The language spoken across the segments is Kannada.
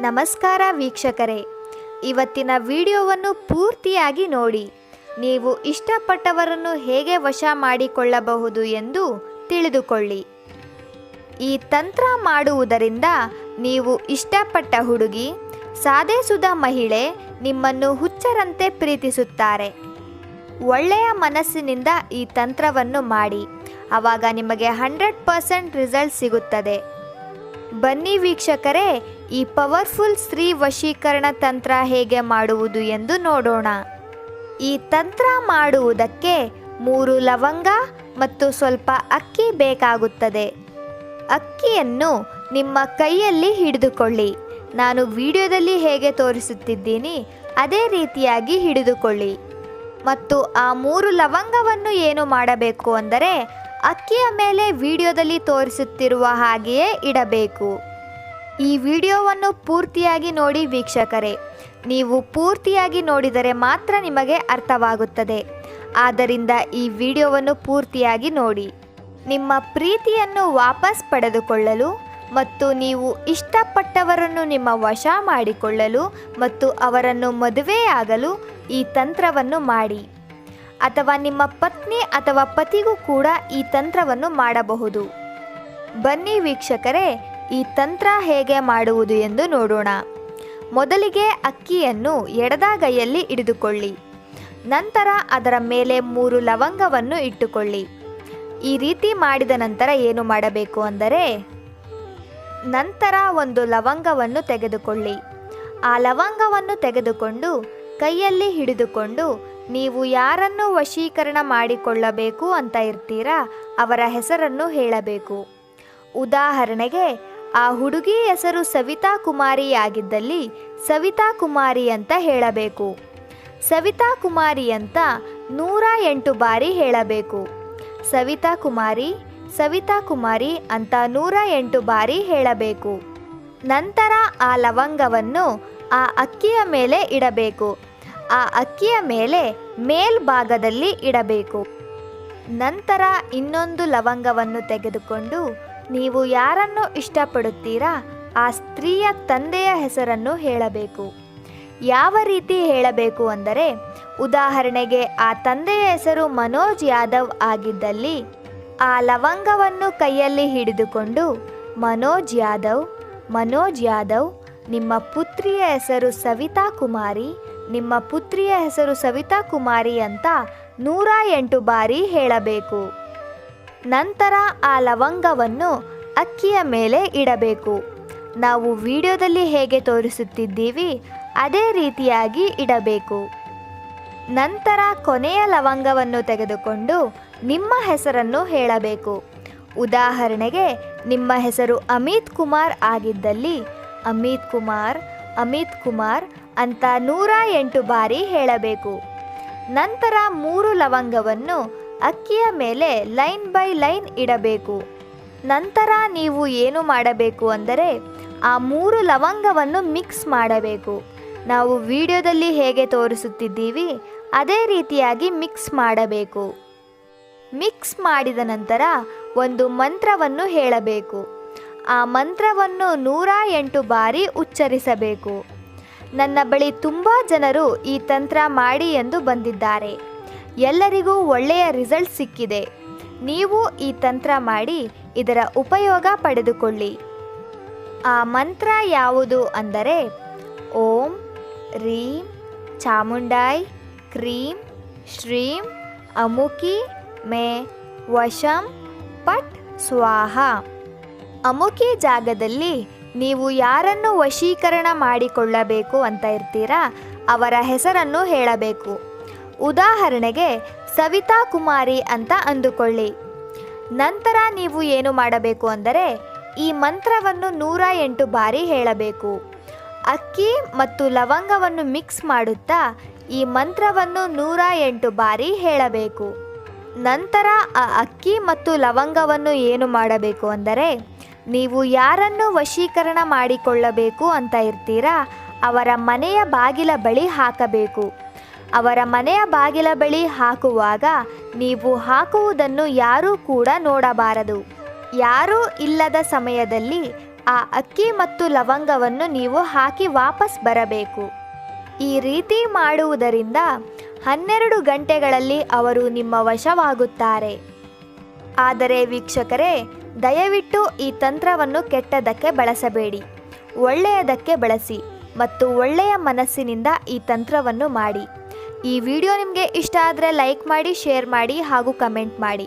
ನಮಸ್ಕಾರ ವೀಕ್ಷಕರೇ. ಇವತ್ತಿನ ವಿಡಿಯೋವನ್ನು ಪೂರ್ತಿಯಾಗಿ ನೋಡಿ. ನೀವು ಇಷ್ಟಪಟ್ಟವರನ್ನು ಹೇಗೆ ವಶ ಮಾಡಿಕೊಳ್ಳಬಹುದು ಎಂದು ತಿಳಿದುಕೊಳ್ಳಿ. ಈ ತಂತ್ರ ಮಾಡುವುದರಿಂದ ನೀವು ಇಷ್ಟಪಟ್ಟ ಹುಡುಗಿ ಸಾದೇಸುದ ಮಹಿಳೆ ನಿಮ್ಮನ್ನು ಹುಚ್ಚರಂತೆ ಪ್ರೀತಿಸುತ್ತಾರೆ. ಒಳ್ಳೆಯ ಮನಸ್ಸಿನಿಂದ ಈ ತಂತ್ರವನ್ನು ಮಾಡಿ. ಆವಾಗ ನಿಮಗೆ ಹಂಡ್ರೆಡ್ ಪರ್ಸೆಂಟ್ ರಿಸಲ್ಟ್ ಸಿಗುತ್ತದೆ. ಬನ್ನಿ ವೀಕ್ಷಕರೇ ಈ ಪವರ್ಫುಲ್ ಸ್ತ್ರೀ ವಶೀಕರಣ ತಂತ್ರ ಹೇಗೆ ಮಾಡುವುದು ಎಂದು ನೋಡೋಣ. ಈ ತಂತ್ರ ಮಾಡುವುದಕ್ಕೆ ಮೂರು ಲವಂಗ ಮತ್ತು ಸ್ವಲ್ಪ ಅಕ್ಕಿ ಬೇಕಾಗುತ್ತದೆ. ಅಕ್ಕಿಯನ್ನು ನಿಮ್ಮ ಕೈಯಲ್ಲಿ ಹಿಡಿದುಕೊಳ್ಳಿ. ನಾನು ವಿಡಿಯೋದಲ್ಲಿ ಹೇಗೆ ತೋರಿಸುತ್ತಿದ್ದೀನಿ ಅದೇ ರೀತಿಯಾಗಿ ಹಿಡಿದುಕೊಳ್ಳಿ. ಮತ್ತು ಆ ಮೂರು ಲವಂಗವನ್ನು ಏನು ಮಾಡಬೇಕು ಅಂದರೆ ಅಕ್ಕಿಯ ಮೇಲೆ ವಿಡಿಯೋದಲ್ಲಿ ತೋರಿಸುತ್ತಿರುವ ಹಾಗೆಯೇ ಇಡಬೇಕು. ಈ ವಿಡಿಯೋವನ್ನು ಪೂರ್ತಿಯಾಗಿ ನೋಡಿ ವೀಕ್ಷಕರೇ. ನೀವು ಪೂರ್ತಿಯಾಗಿ ನೋಡಿದರೆ ಮಾತ್ರ ನಿಮಗೆ ಅರ್ಥವಾಗುತ್ತದೆ. ಆದ್ದರಿಂದ ಈ ವಿಡಿಯೋವನ್ನು ಪೂರ್ತಿಯಾಗಿ ನೋಡಿ. ನಿಮ್ಮ ಪ್ರೀತಿಯನ್ನು ವಾಪಸ್ ಪಡೆದುಕೊಳ್ಳಲು ಮತ್ತು ನೀವು ಇಷ್ಟಪಟ್ಟವರನ್ನು ನಿಮ್ಮ ವಶ ಮಾಡಿಕೊಳ್ಳಲು ಮತ್ತು ಅವರನ್ನು ಮದುವೆಯಾಗಲು ಈ ತಂತ್ರವನ್ನು ಮಾಡಿ. ಅಥವಾ ನಿಮ್ಮ ಪತ್ನಿ ಅಥವಾ ಪತಿಗೂ ಕೂಡ ಈ ತಂತ್ರವನ್ನು ಮಾಡಬಹುದು. ಬನ್ನಿ ವೀಕ್ಷಕರೇ ಈ ತಂತ್ರ ಹೇಗೆ ಮಾಡುವುದು ಎಂದು ನೋಡೋಣ. ಮೊದಲಿಗೆ ಅಕ್ಕಿಯನ್ನು ಎಡದಾಗೈಯಲ್ಲಿ ಹಿಡಿದುಕೊಳ್ಳಿ. ನಂತರ ಅದರ ಮೇಲೆ ಮೂರು ಲವಂಗವನ್ನು ಇಟ್ಟುಕೊಳ್ಳಿ. ಈ ರೀತಿ ಮಾಡಿದ ನಂತರ ಏನು ಮಾಡಬೇಕು ಅಂದರೆ, ನಂತರ ಒಂದು ಲವಂಗವನ್ನು ತೆಗೆದುಕೊಳ್ಳಿ. ಆ ಲವಂಗವನ್ನು ತೆಗೆದುಕೊಂಡು ಕೈಯಲ್ಲಿ ಹಿಡಿದುಕೊಂಡು ನೀವು ಯಾರನ್ನು ವಶೀಕರಣ ಮಾಡಿಕೊಳ್ಳಬೇಕು ಅಂತ ಇರ್ತೀರಾ, ಅವರ ಹೆಸರನ್ನು ಹೇಳಬೇಕು. ಉದಾಹರಣೆಗೆ ಆ ಹುಡುಗಿ ಹೆಸರು ಸವಿತಾ ಕುಮಾರಿಯಾಗಿದ್ದಲ್ಲಿ ಸವಿತಾ ಕುಮಾರಿ ಅಂತ ಹೇಳಬೇಕು. ಸವಿತಾ ಕುಮಾರಿ ಅಂತ ನೂರ ಎಂಟು ಬಾರಿ ಹೇಳಬೇಕು. ಸವಿತಾ ಕುಮಾರಿ ಸವಿತಾ ಕುಮಾರಿ ಅಂತ ನೂರ ಎಂಟು ಬಾರಿ ಹೇಳಬೇಕು. ನಂತರ ಆ ಲವಂಗವನ್ನು ಆ ಅಕ್ಕಿಯ ಮೇಲೆ ಇಡಬೇಕು. ಆ ಅಕ್ಕಿಯ ಮೇಲೆ ಮೇಲ್ಭಾಗದಲ್ಲಿ ಇಡಬೇಕು. ನಂತರ ಇನ್ನೊಂದು ಲವಂಗವನ್ನು ತೆಗೆದುಕೊಂಡು ನೀವು ಯಾರನ್ನು ಇಷ್ಟಪಡುತ್ತೀರಾ? ಆ ಸ್ತ್ರೀಯ ತಂದೆಯ ಹೆಸರನ್ನು ಹೇಳಬೇಕು. ಯಾವ ರೀತಿ ಹೇಳಬೇಕು ಅಂದರೆ, ಉದಾಹರಣೆಗೆ ಆ ತಂದೆಯ ಹೆಸರು ಮನೋಜ್ ಯಾದವ್ ಆಗಿದ್ದಲ್ಲಿ, ಆ ಲವಂಗವನ್ನು ಕೈಯಲ್ಲಿ ಹಿಡಿದುಕೊಂಡು, ಮನೋಜ್ ಯಾದವ್ ಮನೋಜ್ ಯಾದವ್, ನಿಮ್ಮ ಪುತ್ರಿಯ ಹೆಸರು ಸವಿತಾ ಕುಮಾರಿ, ನಿಮ್ಮ ಪುತ್ರಿಯ ಹೆಸರು ಸವಿತಾ ಕುಮಾರಿ ಅಂತ ನೂರ ಎಂಟು ಬಾರಿ ಹೇಳಬೇಕು. ನಂತರ ಆ ಲವಂಗವನ್ನು ಅಕ್ಕಿಯ ಮೇಲೆ ಇಡಬೇಕು. ನಾವು ವಿಡಿಯೋದಲ್ಲಿ ಹೇಗೆ ತೋರಿಸುತ್ತಿದ್ದೀವಿ, ಅದೇ ರೀತಿಯಾಗಿ ಇಡಬೇಕು. ನಂತರ ಕೊನೆಯ ಲವಂಗವನ್ನು ತೆಗೆದುಕೊಂಡು ನಿಮ್ಮ ಹೆಸರನ್ನು ಹೇಳಬೇಕು. ಉದಾಹರಣೆಗೆ, ನಿಮ್ಮ ಹೆಸರು ಅಮಿತ್ ಕುಮಾರ್ ಆಗಿದ್ದಲ್ಲಿ ಅಮಿತ್ ಕುಮಾರ್ ಅಮಿತ್ ಕುಮಾರ್ ಅಂತ ನೂರ ಎಂಟು ಬಾರಿ ಹೇಳಬೇಕು. ನಂತರ ಮೂರು ಲವಂಗವನ್ನು ಅಕ್ಕಿಯ ಮೇಲೆ ಲೈನ್ ಬೈ ಲೈನ್ ಇಡಬೇಕು. ನಂತರ ನೀವು ಏನು ಮಾಡಬೇಕು ಅಂದರೆ ಆ ಮೂರು ಲವಂಗವನ್ನು ಮಿಕ್ಸ್ ಮಾಡಬೇಕು. ನಾವು ವಿಡಿಯೋದಲ್ಲಿ ಹೇಗೆ ತೋರಿಸುತ್ತಿದ್ದೀವಿ, ಅದೇ ರೀತಿಯಾಗಿ ಮಿಕ್ಸ್ ಮಾಡಬೇಕು. ಮಿಕ್ಸ್ ಮಾಡಿದ ನಂತರ ಒಂದು ಮಂತ್ರವನ್ನು ಹೇಳಬೇಕು. ಆ ಮಂತ್ರವನ್ನು ನೂರ ಎಂಟು ಬಾರಿ ಉಚ್ಚರಿಸಬೇಕು. ನನ್ನ ಬಳಿ ತುಂಬ ಜನರು ಈ ತಂತ್ರ ಮಾಡಿ ಎಂದು ಬಂದಿದ್ದಾರೆ. ಎಲ್ಲರಿಗೂ ಒಳ್ಳೆಯ ರಿಸಲ್ಟ್ ಸಿಕ್ಕಿದೆ. ನೀವು ಈ ತಂತ್ರ ಮಾಡಿ ಇದರ ಉಪಯೋಗ ಪಡೆದುಕೊಳ್ಳಿ. ಆ ಮಂತ್ರ ಯಾವುದು ಅಂದರೆ, ಓಂ, ರೀಂ, ಚಾಮುಂಡಾಯ್, ಕ್ರೀಂ, ಶ್ರೀಂ, ಅಮುಕಿ, ಮೇ, ವಶಂ, ಪಟ್, ಸ್ವಾಹ. ಅಮುಕಿ ಜಾಗದಲ್ಲಿ ನೀವು ಯಾರನ್ನು ವಶೀಕರಣ ಮಾಡಿಕೊಳ್ಳಬೇಕು ಅಂತ ಇರ್ತೀರಾ, ಅವರ ಹೆಸರನ್ನು ಹೇಳಬೇಕು. ಉದಾಹರಣೆಗೆ, ಸವಿತಾ ಕುಮಾರಿ ಅಂತ ಅಂದುಕೊಳ್ಳಿ. ನಂತರ ನೀವು ಏನು ಮಾಡಬೇಕು ಅಂದರೆ, ಈ ಮಂತ್ರವನ್ನು ನೂರ ಎಂಟು ಬಾರಿ ಹೇಳಬೇಕು. ಅಕ್ಕಿ ಮತ್ತು ಲವಂಗವನ್ನು ಮಿಕ್ಸ್ ಮಾಡುತ್ತಾ, ಈ ಮಂತ್ರವನ್ನು ನೂರ ಎಂಟು ಬಾರಿ ಹೇಳಬೇಕು. ನಂತರ ಆ ಅಕ್ಕಿ ಮತ್ತು ಲವಂಗವನ್ನು ಏನು ಮಾಡಬೇಕು ಅಂದರೆ, ನೀವು ಯಾರನ್ನು ವಶೀಕರಣ ಮಾಡಿಕೊಳ್ಳಬೇಕು ಅಂತ ಇರ್ತೀರಾ, ಅವರ ಮನೆಯ ಬಾಗಿಲ ಬಳಿ ಹಾಕಬೇಕು. ಅವರ ಮನೆಯ ಬಾಗಿಲ ಬಳಿ ಹಾಕುವಾಗ ನೀವು ಹಾಕುವುದನ್ನು ಯಾರೂ ಕೂಡ ನೋಡಬಾರದು. ಯಾರೂ ಇಲ್ಲದ ಸಮಯದಲ್ಲಿ ಆ ಅಕ್ಕಿ ಮತ್ತು ಲವಂಗವನ್ನು ನೀವು ಹಾಕಿ ವಾಪಸ್ ಬರಬೇಕು. ಈ ರೀತಿ ಮಾಡುವುದರಿಂದ ಹನ್ನೆರಡು ಗಂಟೆಗಳಲ್ಲಿ ಅವರು ನಿಮ್ಮ ವಶವಾಗುತ್ತಾರೆ. ಆದರೆ ವೀಕ್ಷಕರೇ, ದಯವಿಟ್ಟು ಈ ತಂತ್ರವನ್ನು ಕೆಟ್ಟದಕ್ಕೆ ಬಳಸಬೇಡಿ. ಒಳ್ಳೆಯದಕ್ಕೆ ಬಳಸಿ ಮತ್ತು ಒಳ್ಳೆಯ ಮನಸ್ಸಿನಿಂದ ಈ ತಂತ್ರವನ್ನು ಮಾಡಿ. ಈ ವಿಡಿಯೋ ನಿಮಗೆ ಇಷ್ಟ ಆದರೆ ಲೈಕ್ ಮಾಡಿ, ಶೇರ್ ಮಾಡಿ ಹಾಗೂ ಕಮೆಂಟ್ ಮಾಡಿ.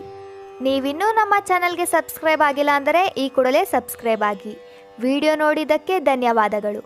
ನೀವಿನ್ನೂ ನಮ್ಮ ಚಾನಲ್ಗೆ ಸಬ್ಸ್ಕ್ರೈಬ್ ಆಗಿಲ್ಲ ಅಂದರೆ ಈ ಕೂಡಲೇ ಸಬ್ಸ್ಕ್ರೈಬ್ ಆಗಿ. ವಿಡಿಯೋ ನೋಡಿದ್ದಕ್ಕೆ ಧನ್ಯವಾದಗಳು.